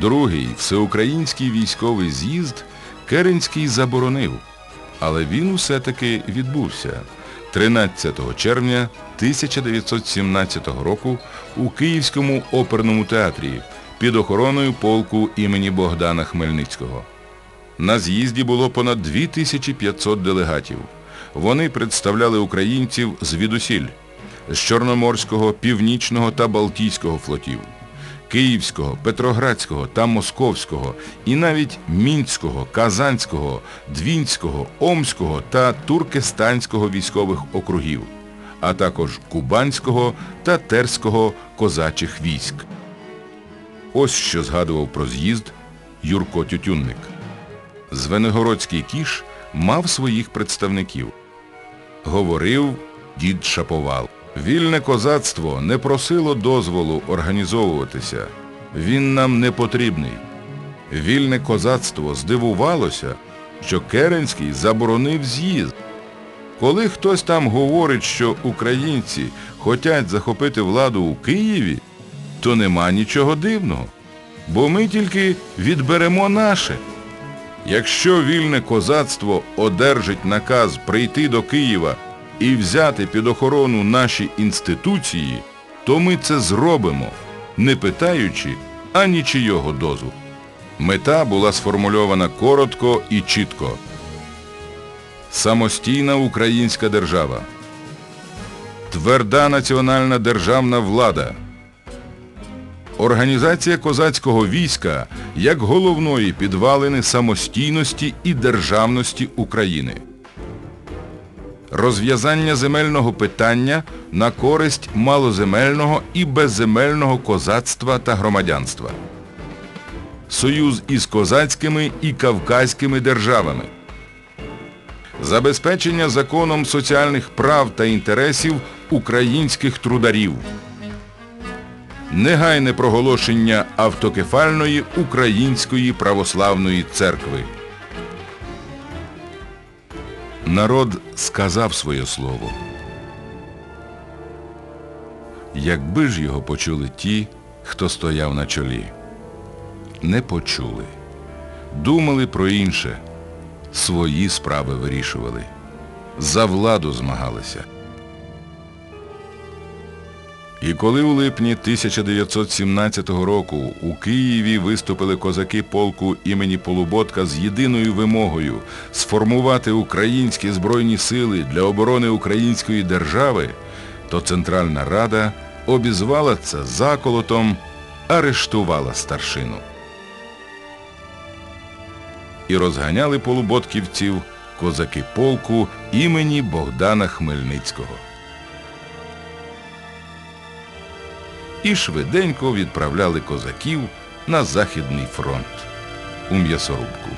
Другий всеукраїнський військовий з'їзд Керенський заборонив, але він усе-таки відбувся 13 червня 1917 року у Київському оперному театрі під охороною полку імені Богдана Хмельницького. На з'їзді було понад 2500 делегатів. Вони представляли українців звідусіль з Чорноморського, Північного та Балтійського флотів, Київського, Петроградського та Московського і навіть Мінського, Казанського, Двінського, Омського та Туркестанського військових округів, а також Кубанського та Терського козачих військ. Ось що згадував про з'їзд Юрко Тютюнник. Звенигородський кіш мав своїх представників. Говорив дід Шаповал. Вільне козацтво не просило дозволу організовуватися. Він нам не потрібний. Вільне козацтво здивувалося, що Керенський заборонив з'їзд. Коли хтось там говорить, що українці хочуть захопити владу у Києві, то нема нічого дивного, бо ми тільки відберемо наше. Якщо вільне козацтво одержить наказ прийти до Києва і взяти під охорону наші інституції, то ми це зробимо, не питаючи ані чийого дозволу. Мета була сформульована коротко і чітко. Самостійна українська держава. Тверда національна державна влада. Організація козацького війська як головної підвалини самостійності і державності України. Розв'язання земельного питання на користь малоземельного і безземельного козацтва та громадянства. Союз із козацькими і кавказькими державами. Забезпечення законом соціальних прав та інтересів українських трударів негайне проголошення автокефальної Української православної церкви. Народ сказав своє слово. Якби ж його почули ті, хто стояв на чолі. Не почули. Думали про інше. Свої справи вирішували. За владу змагалися. І коли у липні 1917 року у Києві виступили козаки полку імені Полуботка з єдиною вимогою сформувати українські збройні сили для оборони української держави, то Центральна Рада обізвала це заколотом, арештувала старшину. І розганяли полуботківців козаки полку імені Богдана Хмельницького. І швиденько відправляли козаків на Західний фронт у м'ясорубку.